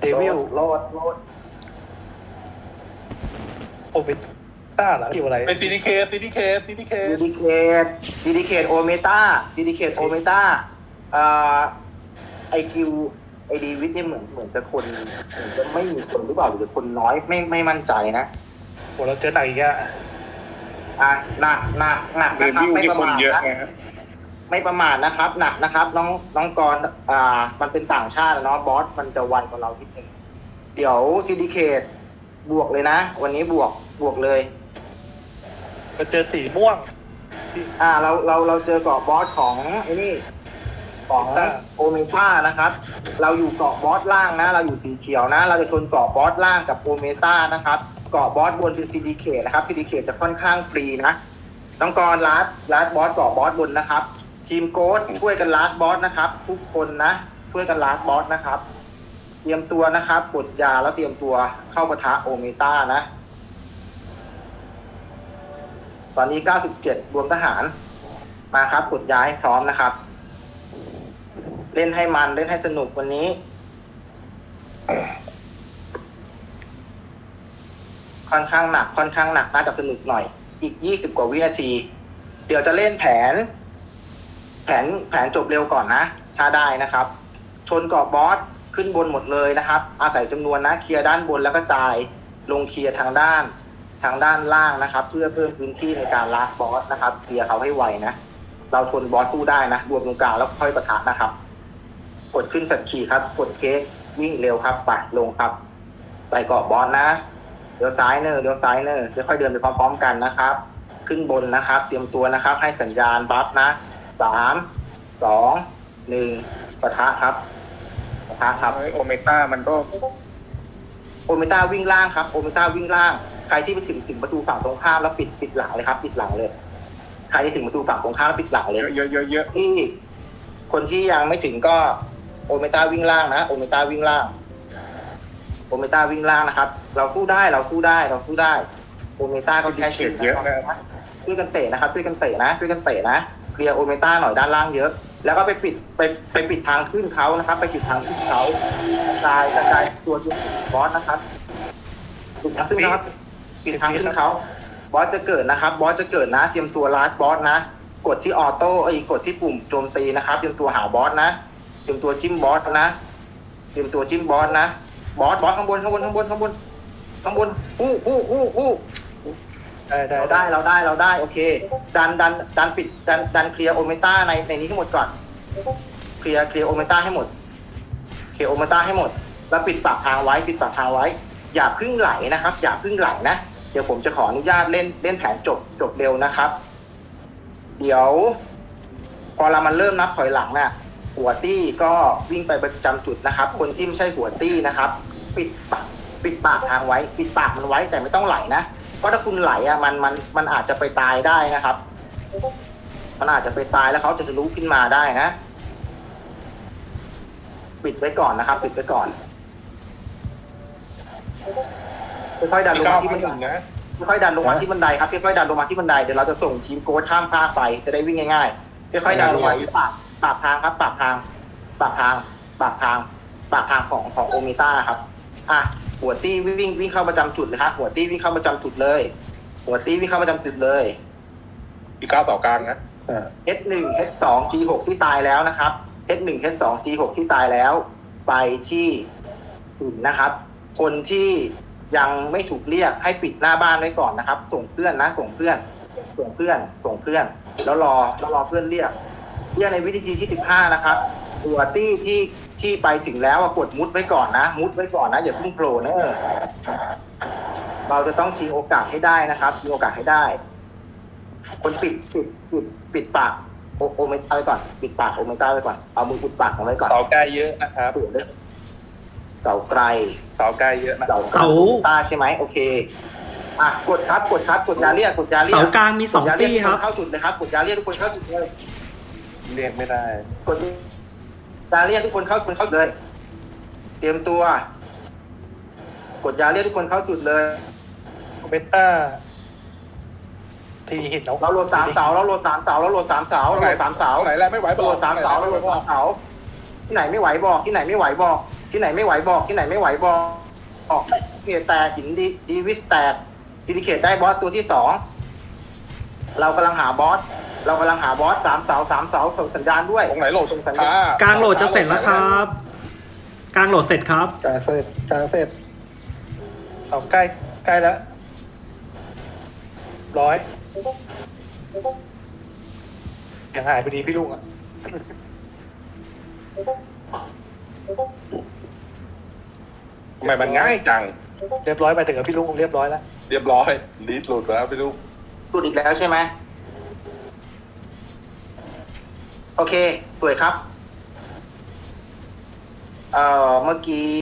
เดวิลโลดโลดโอเปต้าเหรอที่อะไรเป็นซีนิเคสซีนิเคสซีนิเคซีสดีเคทซีดีเคทโอเมตาซีดีเคทโอเมตาอ่าไอคิวไอดีวิทเนี่ยเหมือนเหมือนจะคนเหมือนจะไม่มีคนหรือเปล่าหรือคนน้อยไม่ไม่มั่นใจนะโหเราเจอหนักอีกอะอะหนักหนักหนักเดนะครับวิลไม่นี่ประคนมาทเยอะนะนะฮะ ไม่ประมาทนะครับ หนักนะครับ น้องน้องกรณ์อ่า มันเป็นต่างชาติอะเนาะบอสมันจะไวกว่าเราทีนึงเดี๋ยวซีดีเคทบวกเลยนะ วันนี้บวกบวกเลยเราเจอสีม่วง อ่า เราเราเราเจอเกาะบอสของไอ้นี่ของ Omega โอเมก้านะครับ เราอยู่เกาะบอสล่างนะ เราอยู่สีเขียวนะ เราจะชนเกาะบอสล่างกับโอเมก้านะครับ เกาะบอสบนเป็นซีดีเคนะครับซีดีเคจะค่อนข้างฟรีนะ น้องกรณ์ลัดลัดบอสเกาะบอสบนนะครับ ทีมโค้ดช่วยกันลัดบอสนะครับ ทุกคนนะช่วยกันลัดบอสนะครับ เตรียมตัวนะครับกดยาแล้วเตรียมตัวเข้าปะทะโอเมก้านะ ตอนนี้ 97 รวมทหารมาครับกดย้ายพร้อมนะครับ เล่นให้มันเล่นให้สนุกวันนี้ค่อนข้างหนักค่อนข้างหนักน่าจะสนุกหน่อย อีก 20 กว่าวินาที เดี๋ยวจะเล่นแผน แผนแผนจบเร็วก่อนนะ ถ้าได้นะครับ ชนเกาะบอสขึ้นบนหมดเลยนะครับ อาศัยจำนวนนะเคลียร์ด้านบนแล้วก็จ่ายลงเคลียร์ทางด้านทางด้านล่างนะครับ เพื่อเพิ่มพื้นที่ในการลากบอสนะครับเคลียร์เขาให้ไวนะเราชนบอสสู้ได้นะรวมตรงกลางแล้วค่อยประทะนะครับ กดขึ้นสักขีครับกดเค้กวิ่งเร็วครับปัดลงครับไปเกาะบอสนะเดี๋ยวซ้ายเนอร์เดี๋ยวซ้ายเนอร์เดี๋ยวค่อยเดินไปพร้อมๆกันนะครับ ขึ้นบนนะครับ เตรียมตัวนะครับ ให้สัญญาณบัฟนะ สามสองหนึ่งปะทะครับปะทะครับ โอเมต้ามันก็โอเมต้าวิ่งล่างครับ โอเมต้าวิ่งล่าง ใครที่ไปถึงถึงประตูฝั่งตรงข้ามแล้วปิดปิดหลังเลยครับ ปิดหลังเลย ใครที่ถึงประตูฝั่งตรงข้ามแล้วปิดหลังเลย เยอะเยอะเยอะที่คนที่ยังไม่ถึงก็โอเมต้าวิ่งล่างนะโอเมต้าวิ่งล่างโอเมต้าวิ่งล่างนะครับ เราสู้ได้เราสู้ได้เราสู้ได้โอเมต้าก็แค่เขียนเยอะนะช่วยกันเตะนะครับช่วยกันเตะนะช่วยกันเตะนะเค ลียร์โอเมต้าหน่อยด้านล่างเยอะ แล้วก็ไปปิดไปไปปิดทางขึ้นเขานะครับ ไปปิดทางขึ้นเขากระจายกระจายตัวจุดบอสนะครับปิดทางขึ้นนะครับปิดทางขึ้นเขาบอสจะเกิดนะครับ บอสจะเกิดนะเตรียมตัวลาสบอสนะ กดที่ออโต้ไอ้ยกดที่ปุ่มโจมตีนะครับเตรียมตัวหาบอสนะเตรียมตัวจิ้มบอสนะเตรียมตัวจิ้มบอสนะบอสบอสข้างบนข้างบนข้างบนข้างบนข้างบนอู้อู้อู้อู้ ได้ได้เราได้เราได้เราได้โอเค ดันดันดันปิดดันดันเคลียร์โอเมต้าในในนี้ให้หมดก่อน เคลียร์เคลียร์โอเมต้าให้หมดเคลียร์โอเมต้าให้หมด แล้วปิดปากทางไว้ปิดปากทางไว้ อย่าเพึ่งไหลนะครับ อย่าเพึ่งไหลนะ เดี๋ยวผมจะขออนุญาตเล่นเล่นแผนจบจบเร็วนะครับ เดี๋ยว พอเรามันเริ่มนับถอยหลังน่ะ หัวตี้ก็วิ่งไปประจำจุดนะครับ คนที่ไม่ใช่หัวตี้นะครับ ปิดปากปิดปากทางไว้ ปิดปากมันไว้แต่ไม่ต้องไหลนะ เพราะถ้าคุณไหลอะมันมันมันอาจจะไปตายได้นะครับ มันอาจจะไปตายแล้วเขาจะทะลุขึ้นมาได้นะ ปิดไว้ก่อนนะครับ ปิดไว้ก่อนค่อยๆดันลงเก้ามาที่พับันนหไดนึ่งนะค่อยๆดันลงมาที่บันไดครับค่อยๆดันลงมาที่บันไดเดี๋ยวเราจะส่งทีมโค้ชข้ามภาคไปจะได้วิ่งง่ายๆค่อยๆดันลงมาที่ปากปากทางครับ ปากทาง ปากทาง ปากทาง ปากทางของของโอเมต้าครับ อะ หัวตี้วิ่งวิ่งเข้าประจำจุดเลยครับหัวตี้วิ่งเข้าประจำจุดเลย หัวตี้วิ่งเข้าประจำจุดเลยอีกเก้าเสากลางนะ H1 H2 G6 ที่ตายแล้วนะครับ H1 H2 G6 ที่ตายแล้ว ไปที่อื่นนะครับ คนที่ยังไม่ถูกเรียกให้ปิดหน้าบ้านไว้ก่อนนะครับ ส่งเพื่อนนะส่งเพื่อน ส่งเพื่อน ส่งเพื่อน แล้วรอแล้วรอเพื่อนเรียก เรียกในวิธีที่15นะครับ ตัวตี้ที่ ที่ไปถึงแล้วอะกดมุดไว้ก่อนนะ มุดไว้ก่อนนะอย่าเพิ่งโผล่นะเออเราจะต้องชิงโอกาสให้ได้นะครับชิงโอกาสให้ได้ คนปิดปิดปิดปิดปากโอโอเมต้าไว้ก่อน ปิดปากโอเมต้าไว้ก่อนเอามืออุดปากของไว้ก่อนเสาใกล้เยอะนะครับเปิดเลยเสาไกลเสาใกล้เยอะนะเสาเสาตาใช่ไหมโอเคอะกดครับกดครับกดยาเรียกกดยาเรียกเสากลางมีสองกดยาเรียกตี้ทุกครับนเข้าจุดเลยครับกดยาเรียกทุกคนเข้าจุดเลยเรียกไม่ได้กด ยาเรียกทุกคนเข้าทุกคนเข้าเลย เตรียมตัว กดยาเรียกทุกคนเข้าจุดเลยโอเปต้าทีเห็นแล้วเราโหลดสามเสาเราโหลดสามเสาเราโหลดสามเสาเราโหลดสามเสาไหนแล้วไม่ไหวบเราอโหลกดสามเสาเราโหลดสามเสาที่ไหนไม่ไหวบอกที่ไหนไม่ไหวบอก ที่ไหนไม่ไหวบอกที่ไหนไม่ไหวบอกออกเกียแตกหินดีดีวิสแตกซิลิเคตได้บอสตัวที่สองเรากำลังหาบอส เรากำลังหาบอสสามเสาสามเสาส่งสัญญาณด้วยตรงไหนโหลดส่งสัญญาณช้กลางโหลดจะเสร็จแล้วครับ กลางโหลดเสร็จครับกลางเสร็จกลางเสร็จเสาใกล้ใกล้แล้วร้อยยังหายไปดีพี่ลุงอะทำไมมันง่ายจัง เรียบร้อยไปถึงกับพี่ลุงเรียบร้อยแล้ว เรียบร้อยลีดหลุดแล้วไปดูหลุดอีกแล้วใช่ไหม โอเค สวยครับ เอ่อ เมื่อกี้